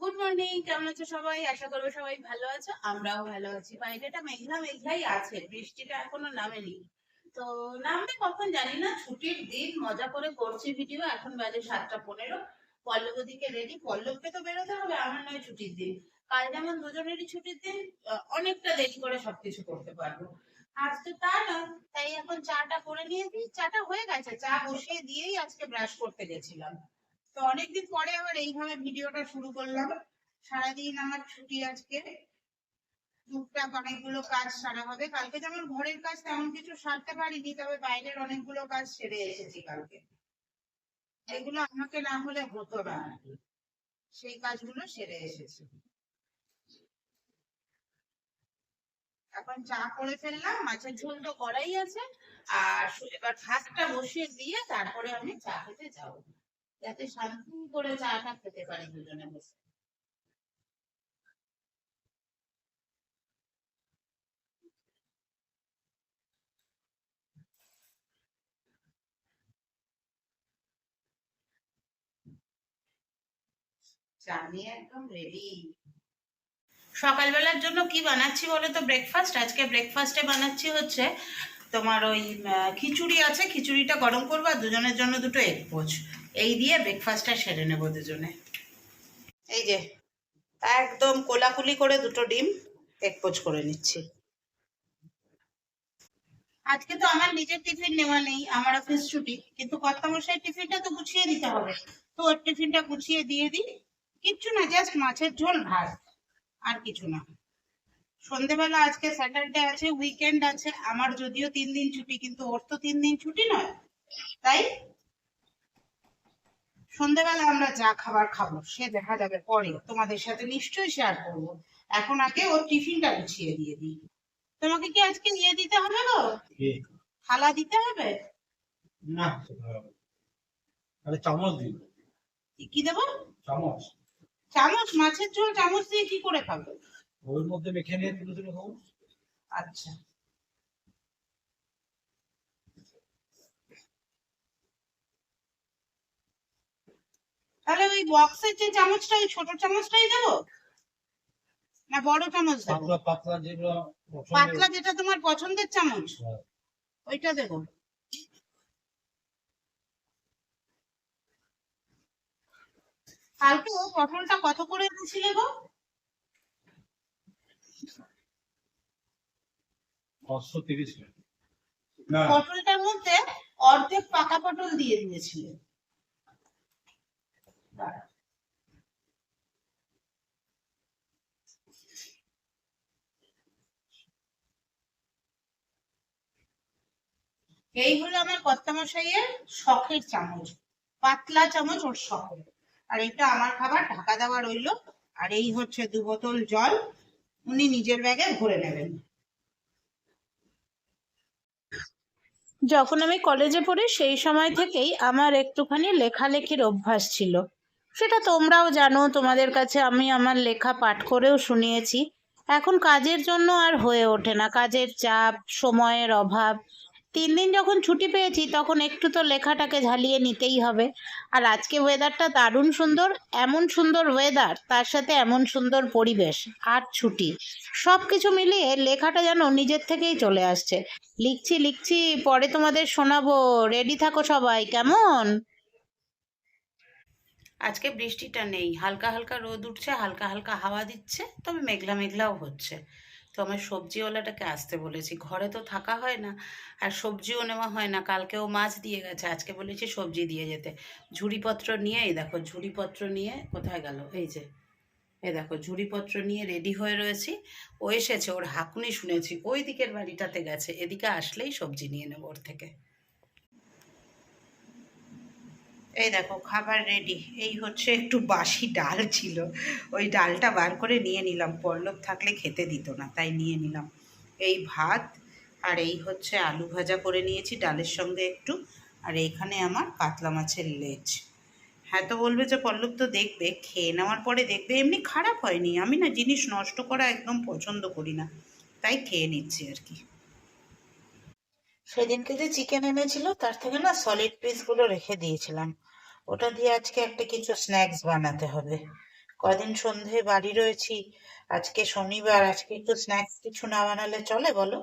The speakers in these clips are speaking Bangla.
গুড মর্নিং কেমন আছো সবাই? আশা করব সবাই ভালো আছো, আমরাও ভালো আছি। বাইরেটা মেঘলা মেঘলাই আছে, বৃষ্টিটা এখনও নামেনি। তো নামবে কখন জানি না, ছুটির দিন মজা করে করছি ভিডিও এখন বাজে সাতটা পনেরো। পল্লব দিকে রেডি পল্লবকে তো বেরোতে হবে, আমার নয় ছুটির দিন। কাল যেমন দুজনেরই ছুটির দিন অনেকটা দেরি করে সবকিছু করতে পারব। আজ তো তা না, তাই এখন চাটা করে নিয়েছি চাটা হয়ে গেছে, চা বসিয়ে দিয়েই আজকে ব্রাশ করতে গেছিলাম। তো অনেকদিন পরে আবার এইভাবে ভিডিওটা শুরু করলাম। সারাদিন আমার ছুটি আজকে। টুকটাক অনেকগুলো কাজ সারা হবে। কালকে যেমন ঘরের কাজ তেমন কিছু সারতে পারিনি, তবে বাইরের অনেকগুলো কাজ সেরে এসেছি কালকে। এগুলো আমাকে না হলে হতো না। সেই কাজগুলো সেরে এসেছি। এখন চা করে ফেললাম, মাছের ঝোল তো করাই আছে। আর এবার ভাতটা বসিয়ে দিয়ে তারপরে আমি চা খেতে যাব। যাতে শান্তি করে চাটা খেতে পারি দুজনে বসে একদম রেডি সকালবেলার জন্য কি বানাচ্ছি বলে তো ব্রেকফাস্ট আজকে ব্রেকফাস্টে বানাচ্ছি হচ্ছে তোমার ওই খিচুড়ি আছে, খিচুড়িটা গরম করব আর দুজনের জন্য দুটো এগ পোচ। এই দিয়ে ব্রেকফাস্টটা সেরে নেব দুজনে। এই যে একদম কোলাকুলি করে দুটো ডিম এগ পোচ করে নিচ্ছি। আজকে তো আমার নিজের টিফিন নেওয়া নেই আমার অফিস ছুটি কিন্তু কর্তামশাই টিফিনটা তো গুছিয়ে দিতে হবে। তো ওর টিফিনটা গুছিয়ে দিয়ে দিই। কিচ্ছু না জাস্ট মাছের ঝোল ভাত আর কিছু না। সন্ধেবেলা আজকে স্যাটারডে আছে উইকেন্ড আছে আমার যদিও তিন দিন ছুটি কিন্তু ওর তো তিন দিন ছুটি নয়। তাই সন্ধেবেলা আমরা যা খাবার খাব সে দেখা যাবে পরে। তোমাদের সাথে নিশ্চয়ই শেয়ার করব। এখন আগে ওর টিফিনটা গুছিয়ে দিয়ে দিই। তোমাকে কি আজকে নিয়ে দিতে হবে গো? থালা দিতে হবে? না। আরে চামচ দিন। কি দেবো? চামচ। চামচ? মাছের ঝোল চামচ দিয়ে কি করে খাবে? ওর মধ্যে মেখে নিয়ে তুলে তুলে খাব আচ্ছা। তাহলে ওই বক্সের যে চামচটা ওই ছোট চামচটাই দেবো? না বড় চামচ দেবো? পাতলা পাতলা যেগুলো পাতলা যেটা তোমার পছন্দের চামচ হ্যাঁ। ওইটা দেবো। কালকে পটলটা কত করে এনেছিলে গো? পটলটার মধ্যে অর্ধেক পাকা পটল দিয়ে দিয়েছিলে। এই হলো আমার কর্তামশাইয়ের শখের চামচ, পাতলা চামচ ওর শখের। আর এটা আমার খাবার, ঢাকা দেওয়া রইল। আর এই হচ্ছে দু বোতল জল, উনি নিজের ব্যাগে ভরে নেবেন। যখন আমি কলেজে পড়ি, সেই সময় থেকেই আমার একটুখানি লেখালেখির অভ্যাস ছিল। সেটা তোমরাও জানো, তোমাদের কাছে আমি আমার লেখা পাঠ করেও শুনিয়েছি। এখন কাজের জন্য আর হয়ে ওঠে না। কাজের চাপ, সময়ের অভাব। তিন দিন যখন ছুটি পেয়েছি, তখন একটু তো লেখাটাকে ঝালিয়ে নিতেই হবে। আর আজকে ওয়েদারটা দারুণ সুন্দর, এমন সুন্দর ওয়েদার তার সাথে এমন সুন্দর পরিবেশ আর ছুটি। সব কিছু মিলিয়ে লেখাটা যেন নিজের থেকেই চলে আসছে। লিখছি লিখছি, পরে তোমাদের শোনাবো। রেডি থাকো সবাই, কেমন? আজকে বৃষ্টিটা নেই। হালকা হালকা রোদ উঠছে, হালকা হালকা হাওয়া দিচ্ছে, তবে মেঘলা মেঘলাও হচ্ছে। তো আমার সবজিওয়ালাটাকে আসতে বলেছি। ঘরে তো থাকা হয় না, আর সবজিও নেওয়া হয় না। কালকেও মাছ দিয়ে গেছে, আজকে বলেছি সবজি দিয়ে যেতে। ঝুড়িপত্র নিয়ে, এই দেখো, ঝুড়িপত্র নিয়ে কোথায় গেল? এই যে, এই দেখো, ঝুড়িপত্র নিয়ে রেডি হয়ে রয়েছি। ও এসেছে, ওর হাকুনি শুনেছি। ওই দিকের বাড়িটাতে গেছে, এদিকে আসলেই সবজি নিয়ে নেব ওর থেকে। এই দেখো, খাবার রেডি এই হচ্ছে একটু বাসি ডাল ছিল। ওই ডালটা বার করে নিয়ে নিলাম। পল্লব থাকলে খেতে দিত না, তাই নিয়ে নিলাম। এই ভাত আর এই হচ্ছে আলু ভাজা করে নিয়েছি ডালের সঙ্গে একটু। আর এইখানে আমার কাতলা মাছের লেজ। হ্যাঁ তো বলবে যে পল্লব তো দেখবে, খেয়ে নেওয়ার পরে দেখবে, এমনি খারাপ হয়নি। আমি না জিনিস নষ্ট করা একদম পছন্দ করি না, তাই খেয়ে নিচ্ছি আর কি। সেদিনকে যে চিকেন এনেছিল, তার থেকে না সলিড পিসগুলো রেখে দিয়েছিলাম। ওটা দিয়ে আজকে একটা কিছু স্ন্যাক্স বানাতে হবে। কদিন সন্ধে বাড়ি রয়েছি, আজকে শনিবার, আজকে একটু স্ন্যাক্স কিছু না বানালে চলে বলো?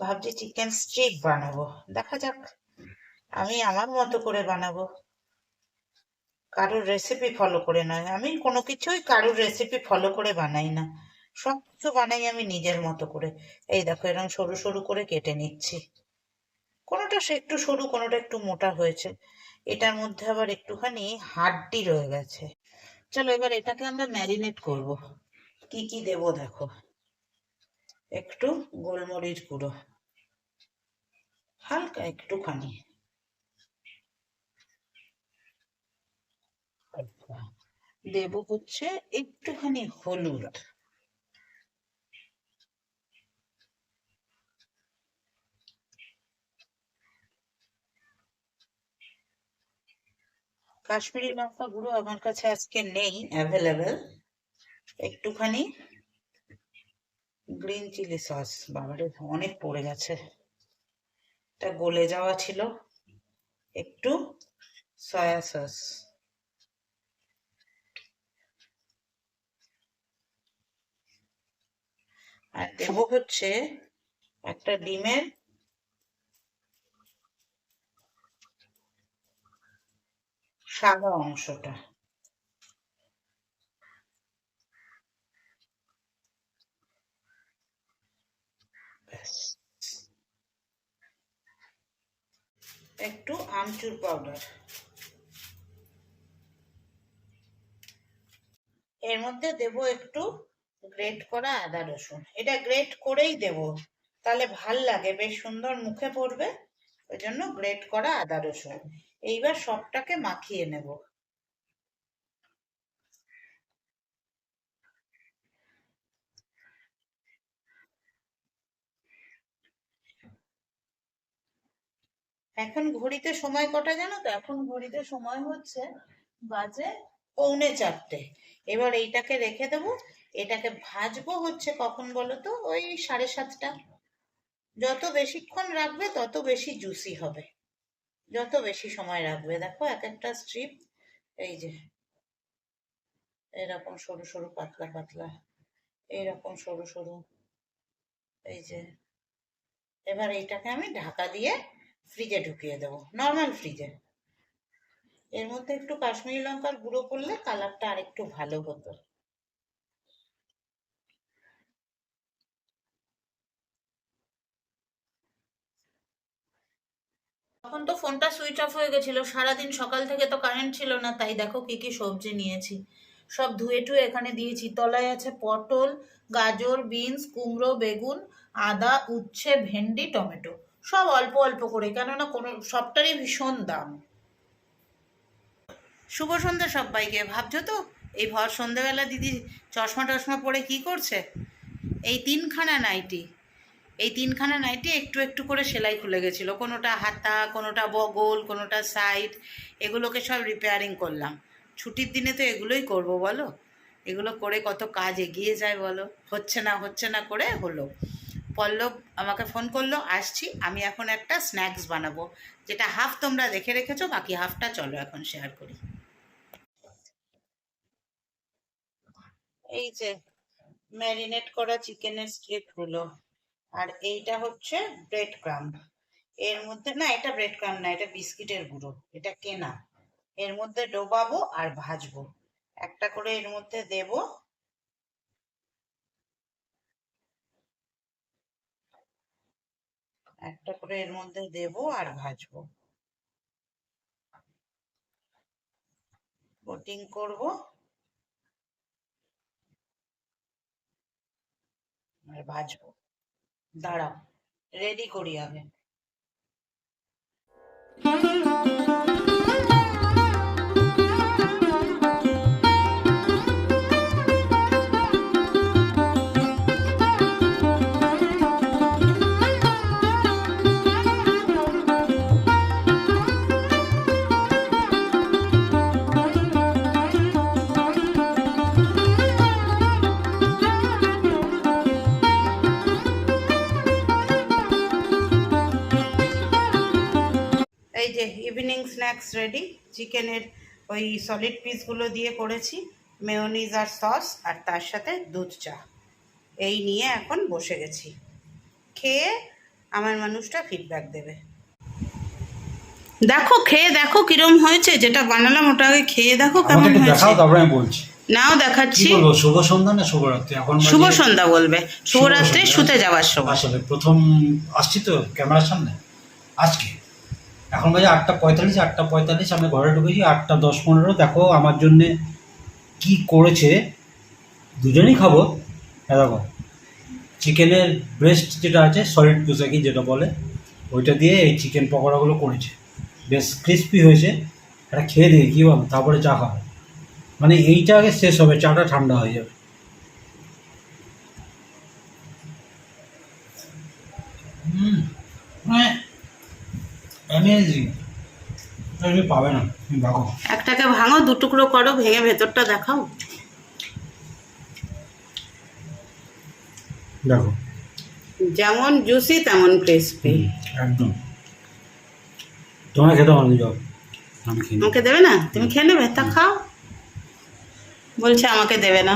ভাবছি চিকেন স্ট্রিপ বানাবো, দেখা যাক। আমি আমার মতো করে বানাবো। কারোর রেসিপি ফলো করে নয়, আমি কোনো কিছুই কারোর রেসিপি ফলো করে বানাই না। সব কিছু বানাই আমি নিজের মতো করে। এই দেখো এরকম সরু সরু করে কেটে নিচ্ছি। কোনোটা সে একটু সরু, কোনোটা একটু মোটা হয়েছে। এটার মধ্যে আবার একটুখানি হাড্ডি রয়ে গেছে। চলো এবার এটাকে আমরা ম্যারিনেট করব। কি কি দেব দেখো? একটু গোলমরিচ গুঁড়ো। হালকা একটুখানি। দেব হচ্ছে একটুখানি হলুদ। কাশ্মীরি লঙ্কা গুঁড়ো আমার কাছে আজকে নেই অ্যাভেলেবেল একটুখানি। গ্রিন চিলি সস বাবারে অনেক পড়ে গেছে। এটা গলে যাওয়া ছিল। একটু সয়া সস। আর দেব হচ্ছে একটা ডিমের সাদা অংশটা। একটু আমচুর পাউডার এর মধ্যে দেব একটু গ্রেট করা আদা রসুন। এটা গ্রেট করেই দেব। তাহলে ভালো লাগে, বেশ সুন্দর মুখে পড়বে। ওই জন্য গ্রেট করা আদা রসুন। এইবার সবটাকে মাখিয়ে নেব। এখন ঘড়িতে সময় কটা জানো তো? এখন ঘড়িতে সময় হচ্ছে বাজে পৌনে চারটে। এবার এইটাকে রেখে দেবো। এটাকে ভাজবো হচ্ছে কখন বলো তো? ওই সাড়ে সাতটা। যত বেশিক্ষণ রাখবে তত বেশি জুসি হবে। যত বেশি সময় রাখবে, দেখো এক একটা স্ট্রিপ এই যে, এরকম সরু সরু, পাতলা পাতলা, এইরকম সরু সরু, এই যে, এবার এইটাকে আমি ঢাকা দিয়ে ফ্রিজে ঢুকিয়ে দেবো নর্মাল ফ্রিজে এর মধ্যে একটু কাশ্মীরি লঙ্কার গুঁড়ো করলে কালারটা আরেকটু ভালো হতো। তখন তো ফোনটা সুইচ অফ হয়ে গেছিল। সারাদিন সকাল থেকে তো কারেন্ট ছিল না, তাই দেখো কি কি সবজি নিয়েছি। সব ধুয়ে টুয়ে এখানে দিয়েছি। তলায় আছে পটল, গাজর, বিনস, কুমড়ো, বেগুন, আদা, উচ্ছে, ভেন্ডি, টমেটো। সব অল্প অল্প করে, কেননা কোনো, সবটারই ভীষণ দাম। শুভ সন্ধ্যা সবাইকে। ভাবছ তো? এই ভর সন্ধ্যাবেলা দিদি চশমা টশমা পরে কি করছে? এই তিনখানা নাইটি। এই তিনখানা নাইটি একটু একটু করে সেলাই খুলে গেছিল। কোনোটা হাতা, কোনোটা বগল, কোনোটা সাইড, এগুলোকে সব রিপেয়ারিং করলাম। ছুটির দিনে তো এগুলোই করব বলো? এগুলো করে কত কাজ এগিয়ে যায় বলো? হচ্ছে না হচ্ছে না করে হলো। পল্লব আমাকে ফোন করল, আসছি, আমি এখন একটা স্ন্যাক্স বানাবো, যেটা হাফ তোমরা দেখে রেখেছো, বাকি হাফটা চলো এখন শেয়ার করি। এই যে ম্যারিনেট করা চিকেনের স্ট্রিপগুলো। আর এইটা হচ্ছে ব্রেড ক্রাম্ব এর মধ্যে না, এটা ব্রেড ক্রাম্ব না, এটা বিস্কিটের গুঁড়ো, এটা কেনা। এর মধ্যে ডোবাবো আর ভাজবো। একটা করে এর মধ্যে দেব। একটা করে এর মধ্যে দেব আর ভাজবো। কোটিং করব। আর ভাজবো। দাঁড়াও রেডি করি আগে এই যে ইভিনিং স্ন্যাক্স রেডি চিকেনের ওই সলিড পিসগুলো দিয়ে করেছি মেয়োনিজ আর সস আর তার সাথে দুধ চা। এই নিয়ে এখন বসে গেছি। খেয়ে আমার মানুষটা ফিডব্যাক দেবে। দেখো খেয়ে দেখো কিরম হয়েছে যেটা বানালাম ওটা আগে খেয়ে দেখো কেমন হয়েছে। দেখাও তারপরে আমি বলছি। নাও দেখাচ্ছি। শুভ সন্ধ্যা না শুভরাত্রি? এখন শুভ সন্ধ্যা বলবে। শুভরাত্রি শুতে যাওয়ার সময়। আসলে প্রথম আসছি তো ক্যামেরার সামনে? আজকে? এখন বাজে আটটা পঁয়তাল্লিশ আটটা পঁয়তাল্লিশ আমি ঘরে ঢুকেছি, আটটা দশ পনেরো। দেখো আমার জন্যে কি করেছে। দুজনেই খাব। দেখো, চিকেনের ব্রেস্ট যেটা আছে সলিড পুসাকি যেটা বলে, ওইটা দিয়ে এই চিকেন পকোড়াগুলো করেছে। বেশ ক্রিস্পি হয়েছে। এটা খেয়ে দিই কী বল, তারপরে চা খাব। মানে এইটা আগে শেষ হবে, চাটা ঠান্ডা হয়ে যাবে। হুম মানে অ্যামেজিং তুমি পাবে না তুমি ভাগো। একটাকে ভাঙো দু টুকরো করো ভেঙে ভেতরটা দেখাও। দেখো। যেমন জুসি তেমন ক্রিস্পি একদম। তোমার খেতে হবে যাও। আমাকে দেবে না? তুমি খেয়ে নেবে? তা খাও। বলছে আমাকে দেবে না।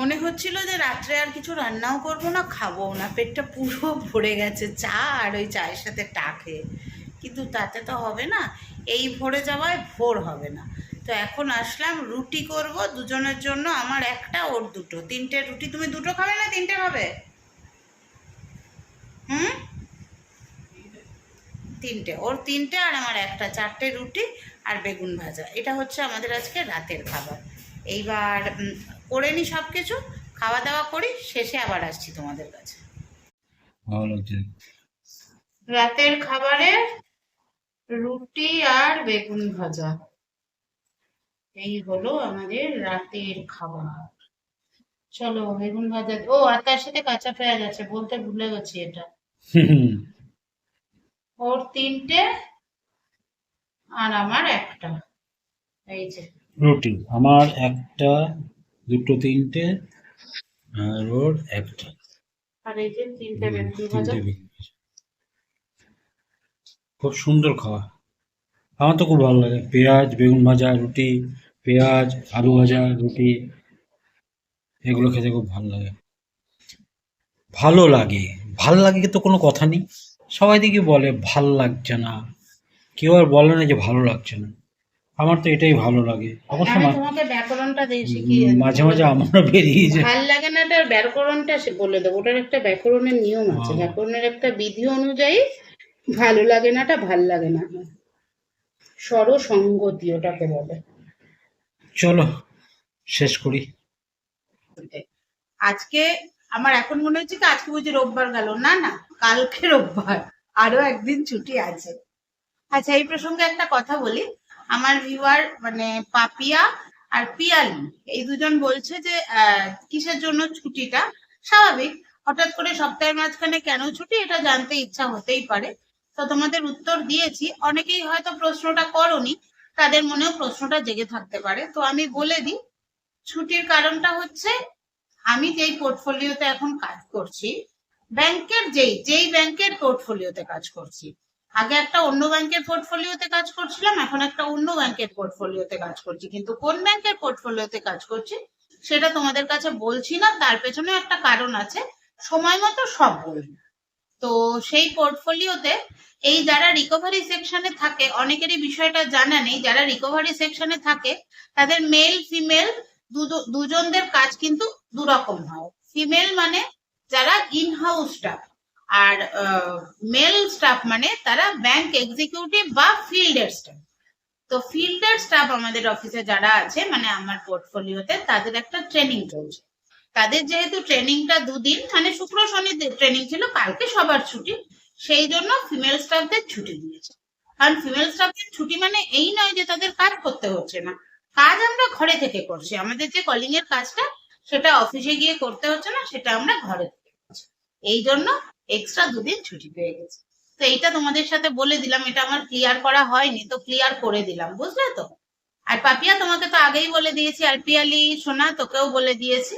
মনে হচ্ছিল যে রাত্রে আর কিছু রান্নাও করব না খাব না। পেটটা পুরো ভরে গেছে, চা আর ওই চায়ের সাথে টা খেয়ে। কিন্তু তাতে তো হবে না, এই ভরে যাওয়ায় ভোর হবে না। তো এখন আসলাম, রুটি করব, দুজনের জন্য আমার একটা, ওর দুটো। তিনটে রুটি, তুমি দুটো খাবে না তিনটে খাবে? হুম? তিনটে, ওর তিনটে আর আমার একটা, চারটে রুটি আর বেগুন ভাজা। এটা হচ্ছে আমাদের আজকে রাতের খাবার। এইবার করে নি সব কিছু খাওয়া দাওয়া করি শেষে আবার আসছি তোমাদের কাছে। ভালো লাগছে রাতের খাবারে রুটি আর বেগুন ভাজা। এই হলো আমাদের রাতের খাবার। চলো বেগুন ভাজা। ও আর তার সাথে কাঁচা পেঁয়াজ আছে বলতে ভুলে গেছি এটা। ওর তিনটে আর আমার একটা। এই যে। রুটি। আমার একটা দুটো তিনটে আর ওর একটা। আর এই যে তিনটে বেগুন ভাজা। খুব সুন্দর খাওয়া। আমার তো খুব ভালো লাগে। পেঁয়াজ বেগুন ভাজা রুটি পেঁয়াজ আলু ভাজা রুটি এগুলো খেতে খুব ভালো লাগে। ভালো লাগে। ভালো লাগে তো কোনো কথা নেই। সবাই দেখি বলে ভালো লাগছে না। কেউ আর বলে না যে ভালো লাগছে না। আমার তো এটাই ভালো লাগে। অবশ্য আমি তোমাকে ব্যাকরণটা দিয়ে শিখিয়ে মাঝে মাঝে আমারও বেরিয়ে যায়। ভালো লাগে না এটার ব্যাকরণটা সে বলে দেবো। ওটার একটা ব্যাকরণের নিয়ম আছে। ব্যাকরণের একটা বিধি অনুযায়ী ভালো লাগে নাটা ভালো লাগে না। স্বরসঙ্গতি ওটাকে বলে। চলো শেষ করি। আজকে আমার এখন মনে হচ্ছে কি আজকে বুঝি রোববার গেল। না না কালকে রোববার। আরও একদিন ছুটি আছে। আচ্ছা এই প্রসঙ্গে একটা কথা বলি। আমার ভিউয়ার মানে পাপিয়া আর পিয়ালি, এই দুজন বলছে যে কিসের জন্য ছুটিটা? স্বাভাবিক, হঠাৎ করে সপ্তাহের মাঝখানে কেন ছুটি? এটা জানতে ইচ্ছা হতেই পারে। তো তোমাদের উত্তর দিয়েছি। অনেকেই হয়তো প্রশ্নটা করনি, তাদের মনেও প্রশ্নটা জেগে থাকতে পারে। তো আমি বলে দিই, ছুটির কারণটা হচ্ছে, আমি যেই পোর্টফোলিওতে এখন কাজ করছি, ব্যাংকের যেই যেই ব্যাংকের পোর্টফোলিওতে কাজ করছি আগে একটা অন্য ব্যাংকের পোর্টফোলিওতে কাজ করছিলাম, এখন একটা অন্য ব্যাংকের পোর্টফোলিওতে কাজ করছি। কিন্তু কোন ব্যাংকের পোর্টফোলিওতে কাজ করছি, সেটা তোমাদের কাছে বলছি না, তার পেছনে একটা কারণ আছে, সময় মতো সব বলি। তো সেই পোর্টফোলিওতে এই যারা রিকভারি সেকশনে থাকে, অনেকেরই বিষয়টা জানা নেই, যারা রিকভারি সেকশনে থাকে, তাদের মেল ফিমেল দুজনদের কাজ কিন্তু দুরকম হয়। ফিমেল মানে যারা ইন হাউস স্টাফ আর মেল স্টাফ মানে তারা ব্যাংক এক্সিকিউটিভ বা ফিল্ডের স্টাফ তো ফিল্ডের স্টাফ আমাদের অফিসে যারা আছে মানে আমার পোর্টফোলিওতে তাদের একটা ট্রেনিং চলছে। তাদের যেহেতু ট্রেনিংটা দুদিন মানে শুক্র, শনি ট্রেনিং ছিল, কালকে সবার ছুটি, সেই জন্য ফিমেল স্টাফদের ছুটি দিয়েছে। কারণ ফিমেল স্টাফদের ছুটি মানে এই নয় যে তাদের কাজ করতে হচ্ছে না। কাজ আমরা ঘরে থেকে করছি। আমাদের যে কলিং এর কাজটা, সেটা অফিসে গিয়ে করতে হচ্ছে না, সেটা আমরা ঘরে থেকে করছি। এই জন্য এক্সট্রা দুদিন ছুটি পেয়ে গেছি। তো এইটা তোমাদের সাথে বলে দিলাম, এটা আমার ক্লিয়ার করা হয়নি, তো ক্লিয়ার করে দিলাম, বুঝলে তো? আর পাপিয়া, তোমাকে তো আগেই বলে দিয়েছি, আর পিয়ালি, সোনা, তোকেও বলে দিয়েছি,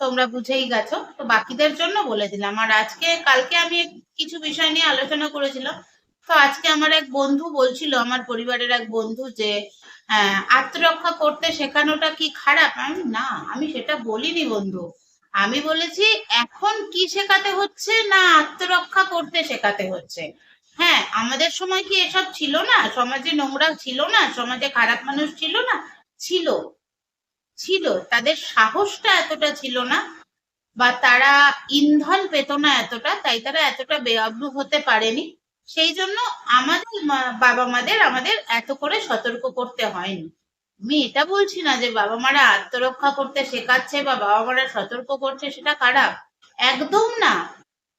তোমরা বুঝেই গেছো। তো বাকিদের জন্য বলে দিলাম। আর আজকে, কালকে আমি কিছু বিষয় নিয়ে আলোচনা করেছিলাম। তো আজকে আমার এক বন্ধু বলছিল, আমার পরিবারের এক বন্ধু যে আত্মরক্ষা করতে শেখানোটা কি খারাপ? আমি, না, আমি সেটা বলিনি বন্ধু। আমি বলেছি, এখন কি শেখাতে হচ্ছে? না, আত্মরক্ষা করতে শেখাতে হচ্ছে। হ্যাঁ আমাদের সময় কি এসব ছিল না? সমাজে নোংরা ছিল না? সমাজে খারাপ মানুষ ছিল না? ছিল। ছিল। তাদের সাহসটা এতটা ছিল না বা তারা ইন্ধন পেত না এতটা, তাই তারা এতটা বেআব্রু হতে পারেনি। সেই জন্য আমাদের বাবা মাদের আমাদের এত করে সতর্ক করতে হয়নি। আমি এটা বলছি না যে বাবা মারা আত্মরক্ষা করতে শেখাচ্ছে বা বাবা মারা সতর্ক করছে, সেটা খারাপ। একদম না।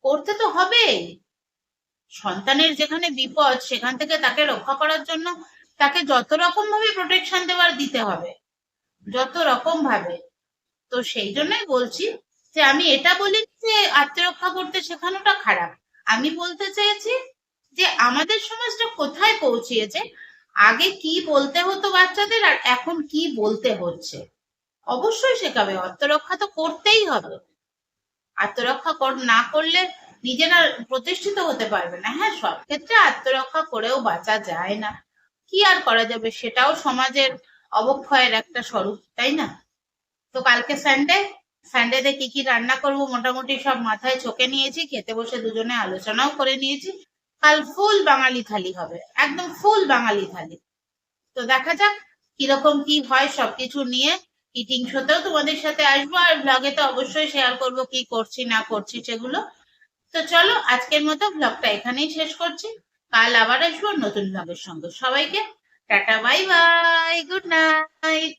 করতে তো হবে। সন্তানের যেখানে বিপদ, সেখান থেকে তাকে রক্ষা করার জন্য তাকে যত রকম ভাবে প্রোটেকশন দেওয়ার দিতে হবে। যত রকম ভাবে তো সেই জন্যই বলছি যে আমি এটা বলি যে আত্মরক্ষা করতে শেখানোটা খারাপ। আমি বলতে চেয়েছি যে আমাদের সমাজটা কোথায় পৌঁছিয়েছে আগে কি বলতে হতো বাচ্চাদের আর এখন কি বলতে হচ্ছে? অবশ্যই শেখাবে, আত্মরক্ষা তো করতেই হবে। আত্মরক্ষা না করলে নিজেরা প্রতিষ্ঠিত হতে পারবে না। হ্যাঁ সব ক্ষেত্রে আত্মরক্ষা করেও বাঁচা যায় না। কি আর করা যাবে? সেটাও সমাজের অবক্ষয়ের একটা স্বরূপ, তাই না? তো কালকে সানডে সানডেতে কি কি রান্না করব? মোটামুটি সব মাথায় চোখে নিয়েছি, খেতে বসে দুজনে আলোচনাও করে নিয়েছি। কাল ফুল বাঙালি থালি হবে, একদম ফুল বাঙালি থালি। তো দেখা যাক কীরকম কি হয় সবকিছু নিয়ে। ইটিং শোতেও তোমাদের সাথে আসব আর ব্লগে তো অবশ্যই শেয়ার করব কি করছি, না করছি সেগুলো। তো চলো আজকের মতো ব্লগটা এখানেই শেষ করছি। কাল আবার আসব নতুন ব্লগের সঙ্গে। সবাইকে tata bye bye good night